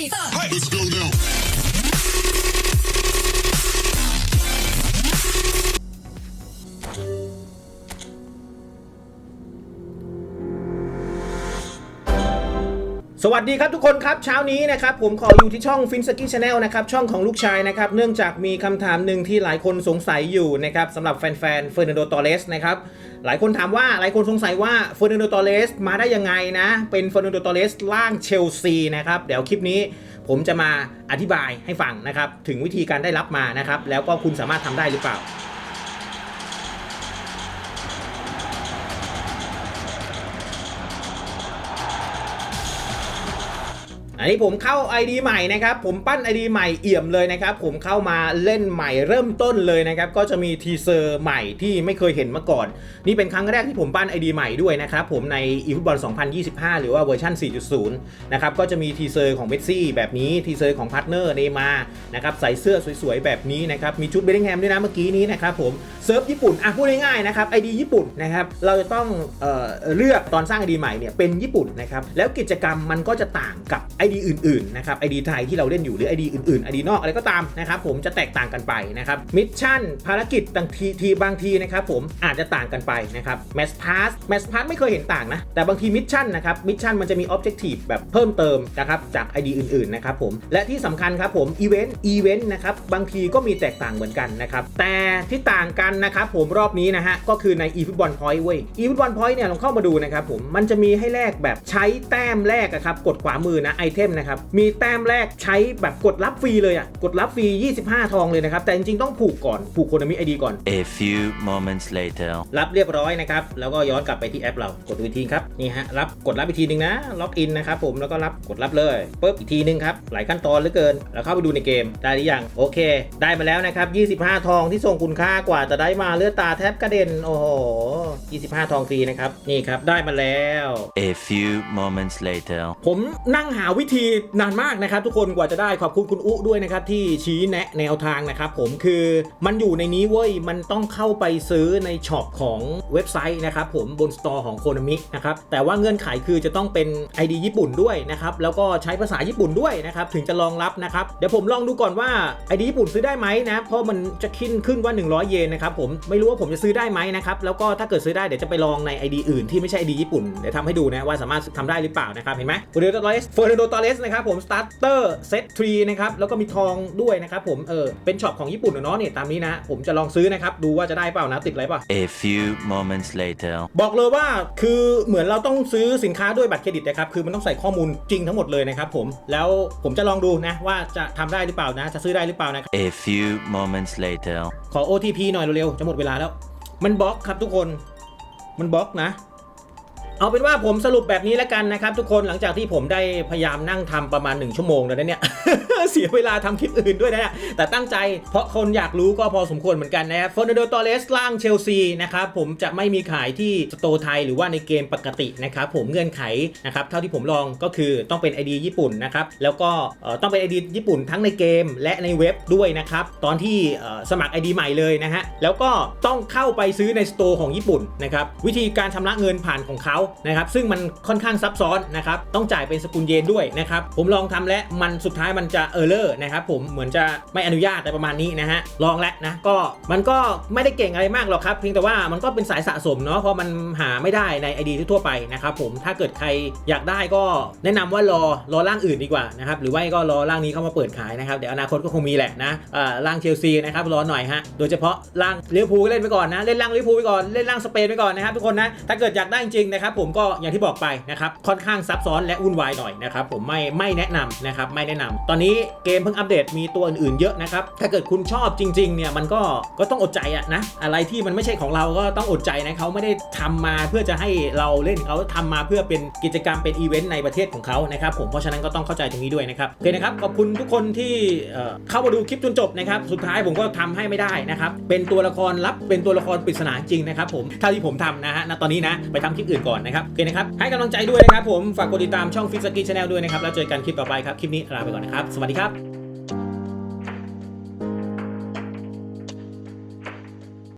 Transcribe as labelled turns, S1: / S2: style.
S1: Let's go now.
S2: สวัสดีครับทุกคนครับเช้านี้นะครับผมขออยู่ที่ช่องฟินสกี้ชาแนลนะครับช่องของลูกชายนะครับเนื่องจากมีคำถามหนึ่งที่หลายคนสงสัยอยู่นะครับสำหรับแฟนๆเฟอร์นันโดตอเรสนะครับหลายคนถามว่าหลายคนสงสัยว่าเฟอร์นันโดตอเรสมาได้ยังไงนะเป็นเฟอร์นันโดตอเรสล่างเชลซีนะครับเดี๋ยวคลิปนี้ผมจะมาอธิบายให้ฟังนะครับถึงวิธีการได้รับมานะครับแล้วก็คุณสามารถทำได้หรือเปล่า อันนี้ผมเข้า ID ใหม่นะครับ ผมปั้น ID ใหม่เอี่ยมเลยนะครับ ผมเข้ามาเล่นใหม่เริ่มต้นเลยนะครับ ก็จะมีทีเซอร์ใหม่ที่ไม่เคยเห็นมาก่อน นี่เป็นครั้งแรกที่ผมปั้น ID ใหม่ด้วยนะครับ ผมใน eFootball 2025 หรือว่าเวอร์ชัน4.0 นะครับ ก็จะมีทีเซอร์ของเมสซี่แบบนี้ ทีเซอร์ของพาร์ทเนอร์เนมานะครับ ใส่เสื้อสวยๆ แบบนี้นะครับ มีชุดเบลลิงแฮมด้วยนะเมื่อกี้นี้นะครับผม เซิร์ฟญี่ปุ่น อะพูดง่ายๆนะครับ ID ญี่ปุ่นนะครับ เราจะต้องเออเลือกตอนสร้าง ID ใหม่เนี่ยเป็นญี่ปุ่นนะครับ แล้วกิจกรรมมันก็จะต่างกับ ID อื่นๆนะครับ ID ไทยที่เราเล่นอยู่หรือ ID อื่นๆ ID นอกอะไรก็ตามนะครับผมจะแตกต่างกันไปนะครับมิชชั่นภารกิจบางทีทีบางทีนะครับผมอาจจะต่างกันไปนะครับแมสพาสแมสพาสไม่เคยเห็นต่างนะ แต่บางทีมิชชั่นนะครับมิชชั่นมันจะมีออบเจกตีฟแบบเพิ่มเติมนะครับจาก ID อื่นๆนะครับผมและที่สำคัญครับผมอีเวนต์อีเวนต์นะครับบางทีก็มีแตกต่างเหมือนกันนะครับแต่ที่ต่างกันนะครับผมรอบนี้นะฮะก็คือใน eFootball Point เว้ย eFootball Point เนี่ยลองเข้ามาดูนะครับผมมันจะมีให้แลกแบบใช้แต้มแรกอะครับกดขวามือนะไอเทมนะครับ มีแต้มแรกใช้แบบกดรับฟรีเลยอะกดรับฟรี 25 ทองเลยนะครับ แต่จริงๆ ต้องผูกก่อน ผูกโคนามิไอดีก่อน
S3: A few moments later.
S2: รับเรียบร้อยนะครับ แล้วก็ย้อนกลับไปที่แอปเรา กดดูอีกทีครับ นี่ฮะ รับ กดรับอีกทีหนึงนะ ล็อกอินนะครับผม แล้วก็รับ กดรับเลยปุ๊บอีกทีหนึงครับ หลายขั้นตอนเหลือเกิน แล้วเข้าไปดูในเกม ได้หรือยัง โอเค ได้มาแล้วนะครับ 25 ทองที่ทรงคุณค่ากว่าจะได้มาเลือดตาแทบกระเด็น โอ้โห 25 ทองฟรีนะครับ นี่ครับ ได้มาแล้ว
S3: A few moments later.
S2: ผมนั่งหาวิธีนานมากนะครับทุกคนกว่าจะได้ขอบคุณคุณอุด้วยนะครับที่ชี้แนะแนวทางนะครับผมคือมันอยู่ในนี้เว้ยมันต้องเข้าไปซื้อในช็อปของเว็บไซต์นะครับผมบนสตอร์ของโคโนมินะครับแต่ว่าเงื่อนไขคือจะต้องเป็น ID ญี่ปุ่นด้วยนะครับแล้วก็ใช้ภาษาญี่ปุ่นด้วยนะครับถึงจะรองรับนะครับเดี๋ยวผมลองดูก่อนว่า ID ญี่ปุ่นซื้อได้ไหมนะเพราะมันจะขึ้นขึ้นว่า 100 เยนนะครับผมไม่รู้ว่าผมจะซื้อได้ไหมนะครับแล้วก็ถ้าเกิดซื้อได้เดี๋ยวจะไปลองใน ID อื่นที่ไม่ใช่ ID ญี่ปุ่นเดี๋ยวทำให้ดูนะว่าสามารถทำได้หรือเปล่านะครับเห็นไหมเฟอร์นันโดตอเรสเฟอร์นันโดตอเรสนะครับผมสตาร์เตอร์เซตทรีนะครับแล้วก็มีทองด้วยนะครับผมเออเป็นช็อปของญี่ปุ่นอะเนาะเนี่ยตามนี้นะ ผมจะลองซื้อนะครับ ดูว่าจะได้เปล่านะติดอะไรเปล่า
S3: A few moments later.
S2: บอกเลยว่าคือเหมือนเราต้องซื้อสินค้าด้วยบัตรเครดิตนะครับคือมันต้องใส่ข้อมูลจริงทั้งหมดเลยนะครับผมแล้วผมจะลองดูนะว่าจะทำได้หรือเปล่านะ จะซื้อได้หรือเปล่านะครับ
S3: A few moments later.
S2: ขอ OTP หน่อยเร็วๆจะหมดเวลาแล้ว มันบล็อกครับทุกคนมันบล็อกนะ เอาเป็นว่าผมสรุปแบบนี้แล้วกันนะครับ ทุกคนหลังจากที่ผมได้พยายามนั่งทำประมาณ 1 ชั่วโมงแล้วนะเนี่ย เสียเวลาทำคลิปอื่นด้วยนะเนี่ยแต่ตั้งใจเพราะคนอยากรู้ก็พอสมควรเหมือนกันนะครับฟอร์นันโดตอเรสล่างเชลซีนะครับผมจะไม่มีขายที่สโตร์ไทยหรือว่าในเกมปกตินะครับผมเงื่อนไขนะครับเท่าที่ผมลองก็คือต้องเป็น ID ญี่ปุ่นนะครับแล้วก็ต้องเป็น ID ญี่ปุ่นทั้งในเกมและในเว็บด้วยนะครับตอนที่สมัคร ID ใหม่เลยนะฮะแล้วก็ต้องเข้าไปซื้อในสโตร์ของญี่ปุ่นนะครับวิธีการชำระเงินผ่านของเขานะครับซึ่งมันค่อนข้างซับซ้อนนะครับต้องจ่ายเป็นสกุลเยนด้วยนะครับผมลองทำและมันสุดท้ายมันจะเออร์เลอร์นะครับผมเหมือนจะไม่อนุญาตแต่ประมาณนี้นะฮะลองแล้วนะก็มันก็ไม่ได้เก่งอะไรมากหรอกครับเพียงแต่ว่ามันก็เป็นสายสะสมเนาะเพราะมันหาไม่ได้ใน ID ทั่วไปนะครับผมถ้าเกิดใครอยากได้ก็แนะนำว่ารอรอร่างอื่นดีกว่านะครับหรือว่าก็รอร่างนี้เข้ามาเปิดขายนะครับเดี๋ยวอนาคตก็คงมีแหละนะอ่าร่างเชลซีนะครับรอหน่อยฮะโดยเฉพาะร่างลิเวอร์พูลเล่นไปก่อนนะเล่นร่างลิเวอร์พูลไปก่อนเล่นร่างสเปนไปก่อนนะครับทุกคนนะถ้าเกิดอยากได้จริงนะครับผมก็อย่างที่บอกไปนะครับค่อนข้างซับซ้อนและวุ่นวายหน่อยนะครับผมไม่ไม่แนะนำนะครับไม่แนะนำตอนนี้เกมเพิ่งอัปเดตมีตัวอื่นๆเยอะนะครับถ้าเกิดคุณชอบจริงๆเนี่ยมันก็ก็ต้องอดใจอะนะอะไรที่มันไม่ใช่ของเราก็ต้องอดใจนะเขาไม่ได้ทำมาเพื่อจะให้เราเล่นเขาทำมาเพื่อเป็นกิจกรรมเป็นอีเวนต์ในประเทศของเขานะครับผมเพราะฉะนั้นก็ต้องเข้าใจตรงนี้ด้วยนะครับโอเคนะครับขอบคุณทุกคนที่เข้ามาดูคลิปจนจบนะครับสุดท้ายผมก็ทำให้ไม่ได้นะครับเป็นตัวละครลับเป็นตัวละครปริศนาจริงนะครับผมเท่าที่ผมทำนะฮะณตอนนี้นะไปทำคลิปอื่นก่อนนะครับโอเคนะครับให้กำลังใจด้วยนะครับผมฝากกดติดตามช่องฟิสกี้ชาแนลด้วยนะครับแล้วเจอกันคลิปต่อไปครับคลิปนี้ลาไปก่อนนะครับสวัสดีครับ